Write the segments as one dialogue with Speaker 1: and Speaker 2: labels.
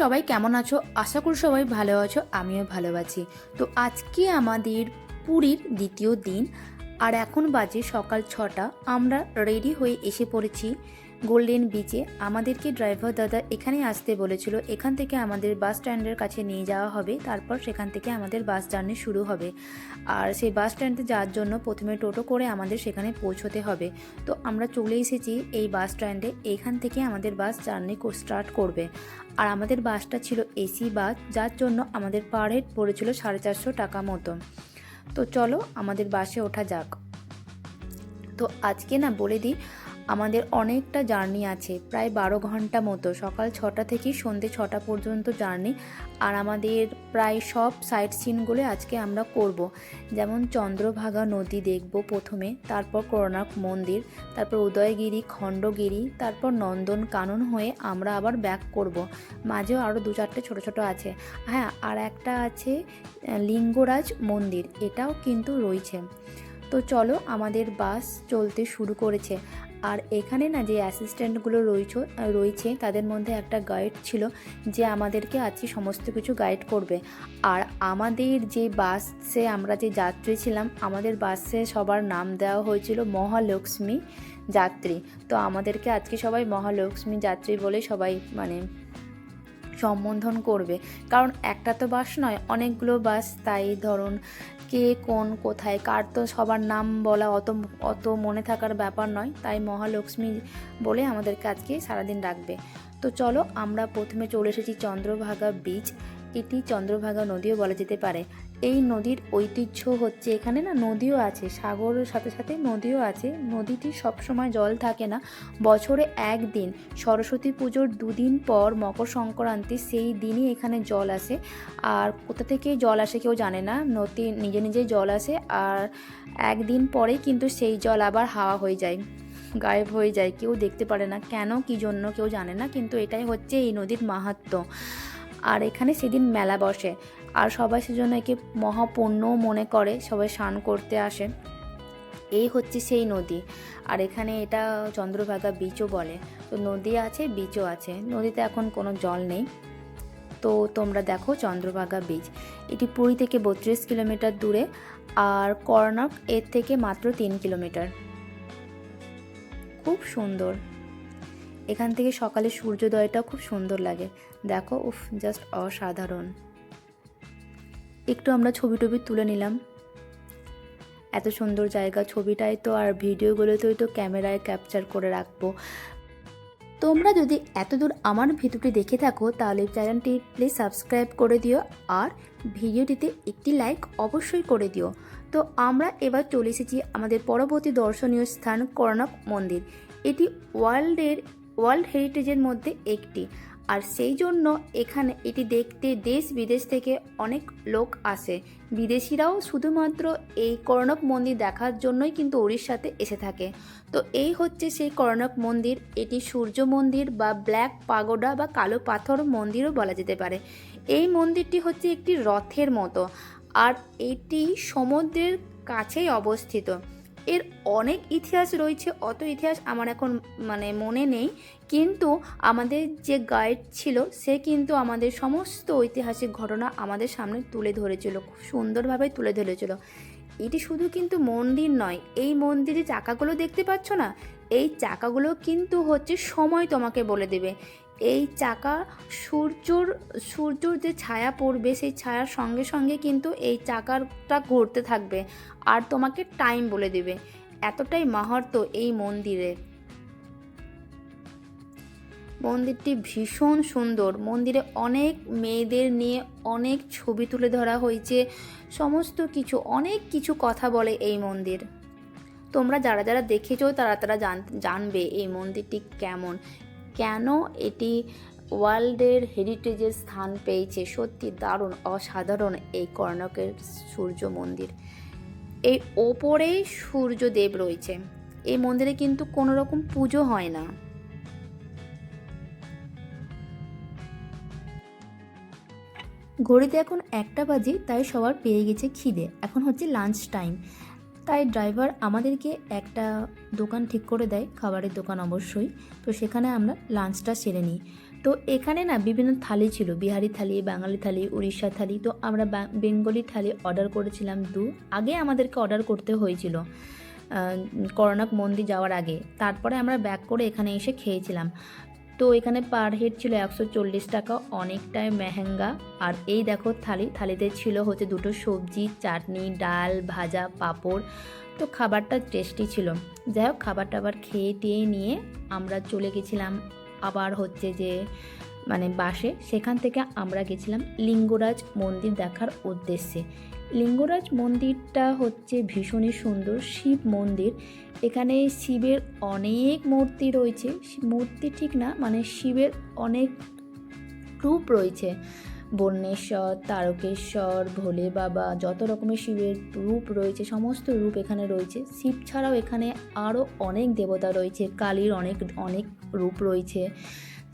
Speaker 1: সবাই কেমন আছো? আশা করি সবাই ভালো আছো, আমিও ভালো আছি। তো আজকে আমাদের পুরীর দ্বিতীয় দিন, আর এখন বাজে সকাল ছটা। আমরা রেডি হয়ে এসে পড়েছি গোল্ডেন বিচে আমাদেরকে ড্রাইভার দাদা এখানে আসতে বলেছিল, এখান থেকে আমাদের বাস স্ট্যান্ডের কাছে নিয়ে যাওয়া হবে, তারপর সেখান থেকে আমাদের বাস জার্নি শুরু হবে। আর সেই বাস স্ট্যান্ডে যাওয়ার জন্য প্রথমে টোটো করে আমাদের সেখানে পৌঁছতে হবে। তো আমরা চলে এসেছি এই বাস স্ট্যান্ডে এইখান থেকে আমাদের বাস জার্নি স্টার্ট করবে। আর আমাদের বাসটা ছিল এসি বাস যার জন্য আমাদের পার হেড পড়েছিল সাড়ে চারশো টাকা মতো। তো চলো আমাদের বাসে ওঠা যাক। তো আজকে না বলে দিই আমাদের অনেকটা জার্নি আছে, প্রায় বারো ঘণ্টা মতো সকাল ছটা থেকে সন্ধে ছটা পর্যন্ত জার্নি, আর আমাদের প্রায় সব সাইট সিনগুলো আজকে আমরা করব। যেমন চন্দ্রভাগা নদী দেখব প্রথমে, তারপর করোনাক মন্দির, তারপর উদয়গিরি, খণ্ডগিরি, তারপর নন্দন কানন হয়ে আমরা আবার ব্যাক করব। মাঝেও আরও দু চারটে ছোটো ছোটো আছে হ্যাঁ আর একটা আছে লিঙ্গরাজ মন্দির, এটাও কিন্তু রয়েছে তো চলো আমাদের বাস চলতে শুরু করেছে আর এখানে না যে অ্যাসিস্ট্যান্টগুলো রয়েছ, রয়েছে, তাদের মধ্যে একটা গাইড ছিল যে আমাদেরকে আজকে সমস্ত কিছু গাইড করবে। আর আমাদের যে বাসে আমরা যে যাত্রী ছিলাম, আমাদের বাসে সবার নাম দেওয়া হয়েছিল মহালক্ষ্মী যাত্রী। তো আমাদেরকে আজকে সবাই মহালক্ষ্মী যাত্রী বলে সবাই মানে সম্বোধন করবে। কারণ একটা তো বাস নয়, অনেকগুলো বাস। তাই ধরুন কে, কোন, কোথায়, কার তো সবার নাম বলা অত অত মনে থাকার ব্যাপার নয়। তাই মহালক্ষ্মী বলে আমাদের কাজকে সারাদিন রাখবে। তো চলো আমরা প্রথমে চলে এসেছি চন্দ্রভাগা বিচ এটি চন্দ্রভাগা নদীও বলা যেতে পারে। এই নদীর ঐতিহ্য হচ্ছে এখানে না নদীও আছে, সাগরের সাথে সাথে নদীও আছে। নদীটি সবসময় জল থাকে না, বছরে একদিন। সরস্বতী পুজোর দুদিন পর মকর সংক্রান্তি, সেই দিনই এখানে জল আসে। আর কোথা থেকে জল আসে কেউ জানে না, নদী নিজে নিজেই জল আসে আর একদিন পরেই কিন্তু সেই জল আবার হাওয়া হয়ে যায়, গায়েব হয়ে যায়। কেউ দেখতে পারে না কেন, কি জন্য কেউ জানে না, কিন্তু এটাই হচ্ছে এই নদীর মাহাত্ম্য। আর এখানে সেদিন মেলা বসে। আর সবাই সেজন্য একে মহাপুণ্যও মনে করে, সবাই স্নান করতে আসে। এই হচ্ছে সেই নদী। আর এখানে এটা চন্দ্রভাগা বিচও বলে। তো নদী আছে বিচও আছে। নদীতে এখন কোনো জল নেই। তো তোমরা দেখো চন্দ্রভাগা বিচ এটি পুরী থেকে বত্রিশ কিলোমিটার দূরে আর কর্ণক এর থেকে মাত্র তিন কিলোমিটার। খুব সুন্দর। এখান থেকে সকালে সূর্যোদয়টা খুব সুন্দর লাগে। দেখো, উফ জাস্ট অসাধারণ। একটু আমরা ছবি টবি তুলে নিলাম। এত সুন্দর জায়গা ছবিটাই তো, আর ভিডিওগুলোতেই তো ক্যামেরায় ক্যাপচার করে রাখব। তোমরা যদি এতদূর আমার ভিডিওটি দেখে থাকো, তাহলে চ্যানেলটি প্লিজ সাবস্ক্রাইব করে দিও, আর ভিডিওটিতে একটি লাইক অবশ্যই করে দিও। তো আমরা এবার চলে এসেছি আমাদের পরবর্তী দর্শনীয় স্থান, করণক মন্দির। এটি ওয়ার্ল্ডের ওয়ার্ল্ড হেরিটেজের মধ্যে একটি। আর সেই জন্য এখানে এটি দেখতে দেশ বিদেশ থেকে অনেক লোক আসে। বিদেশিরাও শুধুমাত্র এই করণক মন্দির দেখার জন্যই কিন্তু উড়িষ্যাতে এসে থাকে। তো এই হচ্ছে সেই করণক মন্দির। এটি সূর্য মন্দির বা ব্ল্যাক পাগোডা বা কালো পাথর মন্দিরও বলা যেতে পারে। এই মন্দিরটি হচ্ছে একটি রথের মতো। আর এটি সমুদ্রের কাছেই অবস্থিত। এর অনেক ইতিহাস রয়েছে, অত ইতিহাস আমার এখন মানে মনে নেই। কিন্তু আমাদের যে গাইড ছিল, সে কিন্তু আমাদের সমস্ত ঐতিহাসিক ঘটনা আমাদের সামনে তুলে ধরেছিল, খুব সুন্দরভাবে তুলে ধরেছিল। এটি শুধু কিন্তু মন্দির নয়, এই মন্দিরে চাকাগুলো দেখতে পাচ্ছ না? এই চাকাগুলো কিন্তু হচ্ছে সময় তোমাকে বলে দেবে। এই চাকা সূর্যর সূর্যর যে ছায়া পড়বে, সেই ছায়ার সঙ্গে সঙ্গে কিন্তু এই চাকাটা ঘুরতে থাকবে আর তোমাকে টাইম বলে দেবে। এতটাই মাহাত্ম এই মন্দিরের মন্দিরটি ভীষণ সুন্দর। মন্দিরে অনেক মেয়েদের নিয়ে অনেক ছবি তুলে ধরা হয়েছে। সমস্ত কিছু, অনেক কিছু কথা বলে এই মন্দির। তোমরা যারা যারা দেখেছ, তারা তারা জান, জানবে এই মন্দিরটি কেমন। কেন এটি ওয়ার্ল্ডের হেরিটেজের স্থান পেয়েছে? সত্যি দারুণ, অসাধারণ এই কর্ণকের সূর্য মন্দির। এই ওপরেই সূর্যদেব রয়েছে। এই মন্দিরে কিন্তু কোনো রকম পুজো হয় না। ঘড়িতে এখন একটা বাজে, তাই সবার পেয়ে গেছে খিদে। এখন হচ্ছে লাঞ্চ টাইম তাই ড্রাইভার আমাদেরকে একটা দোকান ঠিক করে দেয়, খাবারের দোকান অবশ্যই। তো সেখানে আমরা লাঞ্চটা সেরে নিই। তো এখানে না বিভিন্ন থালি ছিল, বিহারি থালি, বাঙালি থালি উড়িষ্যা থালি। তো আমরা বেঙ্গলি থালি অর্ডার করেছিলাম দু, আগে আমাদেরকে অর্ডার করতে হয়েছিল। করোনাক মন্দির যাওয়ার আগে। তারপরে আমরা ব্যাক করে এখানে এসে খেয়েছিলাম। তো এখানে পার হেড ছিল একশো চল্লিশ টাকা, অনেকটাই মেহেঙ্গা। আর এই দেখো থালি, থালিতে ছিল হচ্ছে দুটো সবজি, চাটনি, ডাল, ভাজা, পাঁপড়। তো খাবারটা টেস্টি ছিল। যাই হোক খাবার টাবার খেয়ে টেয়ে নিয়ে আমরা চলে গেছিলাম আবার হচ্ছে যে মানে বাসে। সেখান থেকে আমরা গেছিলাম লিঙ্গরাজ মন্দির দেখার উদ্দেশ্যে। লিঙ্গরাজ মন্দিরটা হচ্ছে ভীষণই সুন্দর, শিব মন্দির। এখানে শিবের অনেক মূর্তি রয়েছে। মূর্তি ঠিক না মানে শিবের অনেক রূপ রয়েছে। বন্যেশ্বর তারকেশ্বর, ভোলে বাবা, যত রকমের শিবের রূপ রয়েছে, সমস্ত রূপ এখানে রয়েছে। শিব ছাড়াও এখানে আরও অনেক দেবতা রয়েছে, কালীর অনেক অনেক রূপ রয়েছে।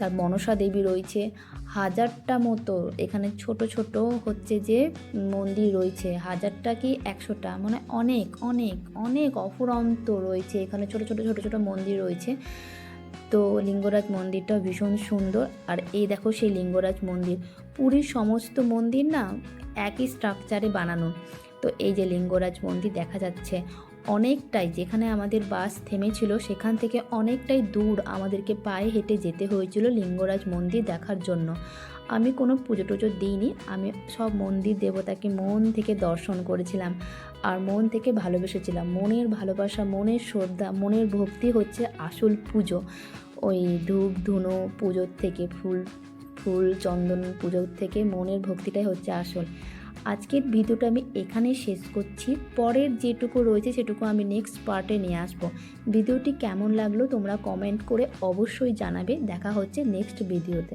Speaker 1: তার মনসা দেবী রয়েছে। হাজারটা মতো, এখানে ছোট ছোট হচ্ছে যে মন্দির রয়েছে। হাজারটা কি একশোটা? মানে অনেক অনেক অনেক অফুরন্ত রয়েছে। এখানে ছোট ছোট ছোট ছোট মন্দির রয়েছে। তো লিঙ্গরাজ মন্দিরটা ভীষণ সুন্দর। আর এই দেখো সেই লিঙ্গরাজ মন্দির। পুরীর সমস্ত মন্দির না একই স্ট্রাকচারে বানানো। তো এই যে লিঙ্গরাজ মন্দির দেখা যাচ্ছে অনেকটাই, যেখানে আমাদের বাস থেমেছিল সেখান থেকে অনেকটাই দূর আমাদেরকে পায়ে হেঁটে যেতে হয়েছিল লিঙ্গরাজ মন্দির দেখার জন্য। আমি কোনো পুজো টুজো দিইনি, আমি সব মন্দির দেবতাকে মন থেকে দর্শন করেছিলাম আর মন থেকে ভালোবেসেছিলাম। মনের ভালোবাসা, মনের শ্রদ্ধা, মনের ভক্তি হচ্ছে আসল পুজো। ওই ধূপ, ধুনো পুজোর থেকে, ফুল ফুল চন্দন পুজোর থেকে মনের ভক্তিটাই হচ্ছে আসল। আজকের ভিডিওটা আমি এখানে শেষ করছি। পরের যেটুকু রয়েছে সেটুকু আমি নেক্সট পার্টে নিয়ে আসব। ভিডিওটি কেমন লাগল তোমরা কমেন্ট করে অবশ্যই জানাবে। দেখা হচ্ছে নেক্সট ভিডিওতে।